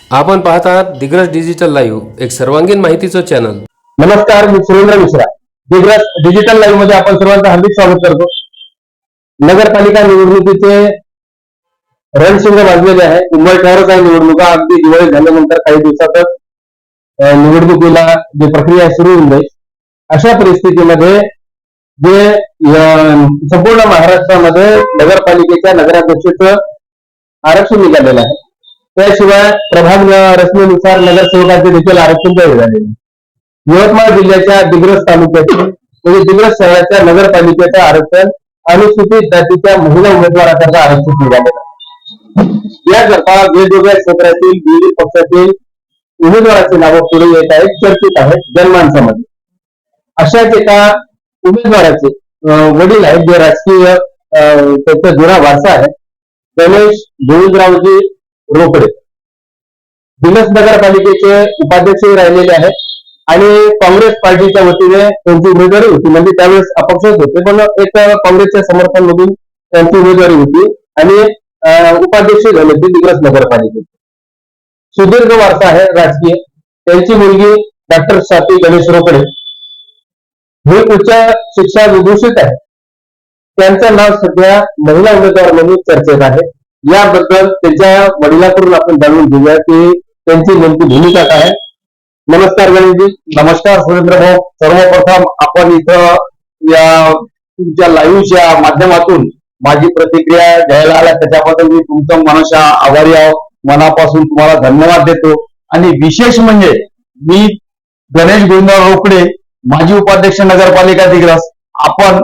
आपण पाहत आहात दिग्रज डिजिटल लाईव्ह एक सर्वांगीण माहितीचं चॅनल नमस्कार मी सुरेंद्र मिश्रा. दिग्रज डिजिटल लाईव्हमध्ये आपण सर्वांचं हार्दिक स्वागत करतो. नगरपालिका निवडणुकीचे रणशिंग वाजलेले आहे. उंबरठ्यावरच आहे निवडणुका. अगदी दिवाळी झाल्यानंतर काही दिवसातच निवडणुकीला जी प्रक्रिया सुरू होऊन जाईल. अशा परिस्थितीमध्ये जे संपूर्ण महाराष्ट्रामध्ये नगरपालिकेच्या नगराध्यक्षाचं आरक्षण निघालेलं आहे. त्याशिवाय प्रभाग रचनेनुसार नगरसेवकांचे देखील आरक्षण जाहीर झाले यवतमाळ जिल्ह्याच्या दिग्रस तालुक्यातील म्हणजे दिग्रस शहराच्या नगरपालिकेचं आरक्षण अनुसूचित जातीच्या महिला उमेदवाराकरता आरक्षित निघाले याकरता वेगवेगळ्या क्षेत्रातील विविध पक्षातील उमेदवाराची नावं पुढे येत आहेत चर्चित आहेत जनमानसामध्ये. अशाच एका उमेदवाराचे वडील आहेत जे राजकीय अं, त्यांचा जुना वारसा आहे. गणेश गोविंदरावजी रोकडे दिनस नगरपालिकेचे उपाध्यक्षही राहिलेले आहेत आणि काँग्रेस पार्टीच्या वतीने त्यांची उमेदवारी होती. म्हणजे त्यावेळेस अपक्षच होते पण एक काँग्रेसच्या समर्थनामधून त्यांची उमेदवारी होती आणि उपाध्यक्ष झाले ते दिग्रस नगरपालिकेचे. सुदीर्घ वारसा आहे राजकीय. त्यांची मुलगी डॉक्टर स्वाती गणेश रोकडे ही उच्च शिक्षा विभूषित आहे त्यांचं नाव सध्या महिला उमेदवार म्हणून चर्चेत आहे. याबद्दल त्यांच्या वडिलांकडून आपण जाणून घेऊया की त्यांची नेमकी भूमिका काय आहे. नमस्कार गणेशजी. नमस्कार सुरेंद्र भाऊ. सर्वप्रथम आपण इथं या तुमच्या लाईव्हच्या माध्यमातून माझी प्रतिक्रिया घ्यायला आल्या. त्याच्याबद्दल मी तुमचं मनशा आभारी आहो. मनापासून तुम्हाला धन्यवाद देतो. आणि विशेष म्हणजे मी गणेश गोविंदराव रोकडे माजी उपाध्यक्ष नगरपालिका दिग्रस आपण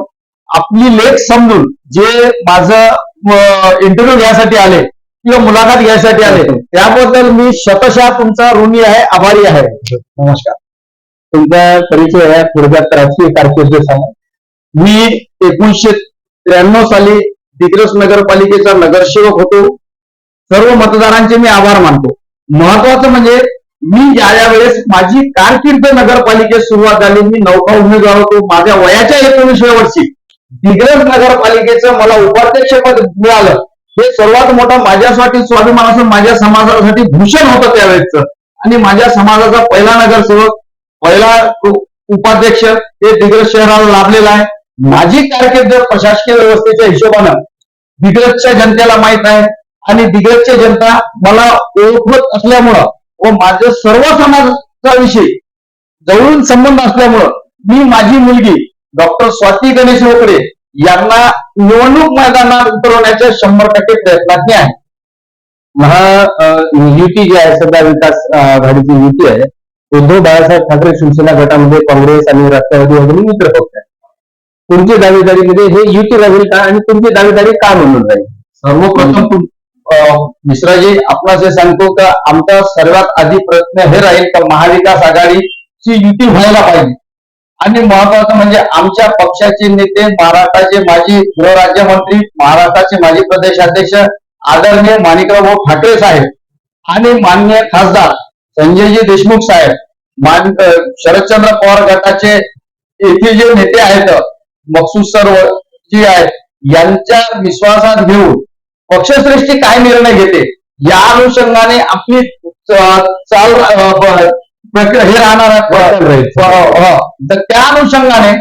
आपली लेख समजून जे माझं इंटरव्ह्यू घ्यायसाठी आले किंवा मुलाखत घ्यायसाठी आले. त्याबद्दल मी शतशः तुमचा ऋणी आहे आभारी आहे. नमस्कार. तुमचा परिचय आहे थोडक्यात राजकीय कारकीर्द सांगा. मी एकोणीसशे त्र्याण्णव साली दिग्रस नगरपालिकेचा नगरसेवक होतो. सर्व मतदारांचे मी आभार मानतो. महत्वाचं म्हणजे मी ज्या ज्या वेळेस माझी कारकीर्द नगरपालिकेत सुरुवात झाली. मी नौका उमेदवार होतो. माझ्या वयाच्या एकोणीसव्या वर्षी दिग्रस नगरपालिकेचं मला उपाध्यक्षपद मिळालं. हे सर्वात मोठं माझ्यासाठी स्वाभिमानाचं माझ्या समाजासाठी भूषण होतं त्यावेळेच आणि माझ्या समाजाचा पहिला नगरसेवक पहिला उपाध्यक्ष हे दिग्रस शहराला लाभलेला आहे. माझी कारकीर्द प्रशासकीय व्यवस्थेच्या हिशोबानं दिग्रजच्या जनतेला माहीत आहे. आणि दिग्रजची जनता मला ओळखत असल्यामुळं व माझं सर्व समाजाविषयी जवळून संबंध असल्यामुळं मी माझी मुलगी डॉक्टर स्वाती गणेश रोकडे यांना निवडणूक मैदानात उतरवण्याच्या शंभर टक्के प्रयत्नात आहे महा युती जी आहे सध्या विकास आघाडीची युती आहे उद्धव बाळासाहेब ठाकरे शिवसेना गटामध्ये काँग्रेस आणि राष्ट्रवादी वगैरे मित्र पक्ष आहे तुमची दावेदारीमध्ये हे युती राहील का आणि तुमची दावेदारी का म्हणून राहील सर्वप्रथम अं, मिश्राजी आपणास हे सांगतो का आमचा सर्वात आधी प्रयत्न हे राहील का महाविकास आघाडीची युती व्हायला पाहिजे. आणि महत्वाचं म्हणजे आमच्या पक्षाचे नेते महाराष्ट्राचे माजी गृहराज्यमंत्री महाराष्ट्राचे माजी प्रदेशाध्यक्ष आदरणीय माणिकराव ठाकरे साहेब आणि माननीय खासदार संजयजी देशमुख साहेब मान शरदचंद्र पवार गटाचे येथे जे नेते आहेत मकसूद सर जी आहेत यांच्या विश्वासात घेऊन पक्षश्रेष्ठी काय निर्णय घेते? या अनुषंगाने आपली चाल हे राहणार आहे. राहील. ब- हो. तर त्या अनुषंगाने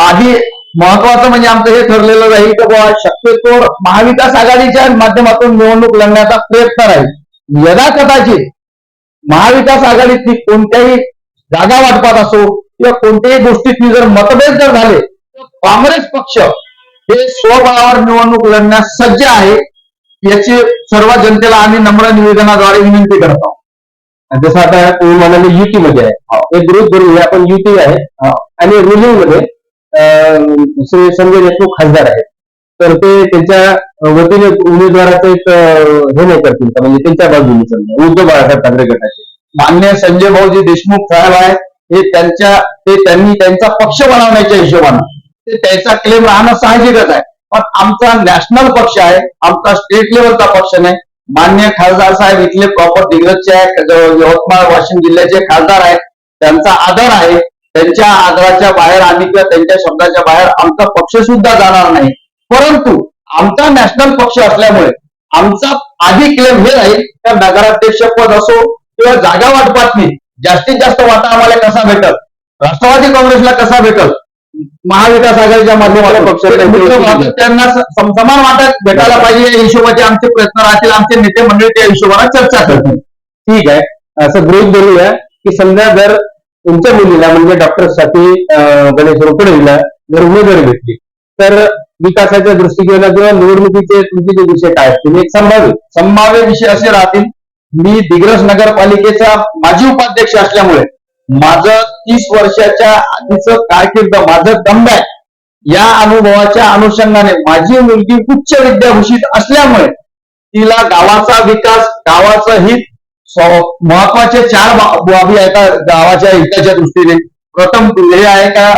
आधी महत्वाचं म्हणजे आमचं हे ठरलेलं राहील की बाबा शक्यतो महाविकास आघाडीच्या माध्यमातून निवडणूक लढण्याचा प्रयत्न राहील यदा कदाचित महाविकास आघाडीतली कोणत्याही जागा वाटपात असो किंवा कोणत्याही गोष्टीतली जर मतभेद जर झाले तर काँग्रेस पक्ष हे स्वबळावर निवडणूक लढण्यास सज्ज आहे याची सर्व जनतेला आम्ही नम्र निवेदनाद्वारे विनंती करतो जसं आता तुम्ही म्हणाले युतीमध्ये आहे. एक ग्रुप धरून आपण युती आहे. आणि रुलिंगमध्ये श्री संजय देशमुख खासदार आहेत. तर ते त्यांच्या वतीने उमेदवाराचं एक हे नाही करतील का? म्हणजे त्यांच्या बाजूने समजा उद्धव बाळासाहेब ठाकरे गटाचे. मान्य संजय भाऊजी देशमुख साहेब आहे हे त्यांच्या ते त्यांनी त्यांचा पक्ष बनवण्याच्या हिशोबानं. ते त्याचा क्लेम राहणं साहजिकच आहे. पण आमचा नॅशनल पक्ष आहे. आमचा स्टेट लेवलचा पक्ष नाही. मान्य खासदार साहेब इथले प्रॉपर दिग्रजचे यवतमाळ वाशिम जिल्ह्याचे खासदार आहेत. त्यांचा आदर आहे. त्यांच्या आदराच्या बाहेर आम्ही किंवा त्यांच्या शब्दाच्या बाहेर आमचा पक्ष सुद्धा जाणार नाही. परंतु आमचा नॅशनल पक्ष असल्यामुळे आमचा आधी क्लेम हे राहील त्या नगराध्यक्ष पद असो किंवा जागा वाटपात नाही. जास्तीत जास्त वाटा आम्हाला कसा भेटल? राष्ट्रवादी काँग्रेसला कसा भेटल? महाविकास आघाडीच्या माध्यमातून वाटप त्यांना समान वाटप भेटायला पाहिजे या हिशोबाचे आमचे प्रयत्न राहतील आमचे नेते मंडळी त्या हिशोबाने चर्चा करतील. ठीक आहे. असं गृहित धरूया की समजा जर तुमच्या मुलीला म्हणजे डॉक्टर अं, गणेश रोकडेला जर उमेदवारी भेटली तर विकासाच्या दृष्टिकोनात किंवा निवडणुकीचे तुमचे जे विषय काय असतील एक संभाव्य. संभाव्य विषय असे राहतील. मी दिग्रस नगरपालिकेचा माजी उपाध्यक्ष असल्यामुळे माझं तीस वर्षाच्या आधीचं कारकीर्द माझं कमबॅक या अनुभवाच्या अनुषंगाने माझी मुलगी उच्च विद्याभूषित असल्यामुळे तिला गावाचा विकास गावाचं हित स्व- महत्त्वाचे चार बाबी आहेत गावाच्या हिताच्या दृष्टीने. प्रथम हे आहे का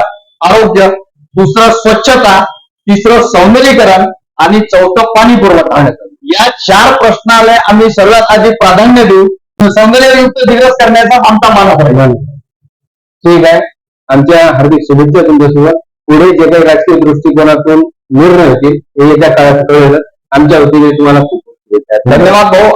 आरोग्य दुसरं स्वच्छता तिसरं सौंदर्यीकरण आणि चौथं पाणी पुरवठा. या चार प्रश्नाला आम्ही सर्वात आधी प्राधान्य देऊ. सौंदर्ययुक्त दिवस करण्याचा आमचा मानस आहे. ठीक आहे. आमच्या हार्दिक शुभेच्छा तुमच्यासोबत. पुढे जे काही राजकीय दृष्टिकोनातून निर्णय होतील हे येत्या काळात कळेल. आमच्या वतीने तुम्हाला खूप धन्यवाद भाऊ.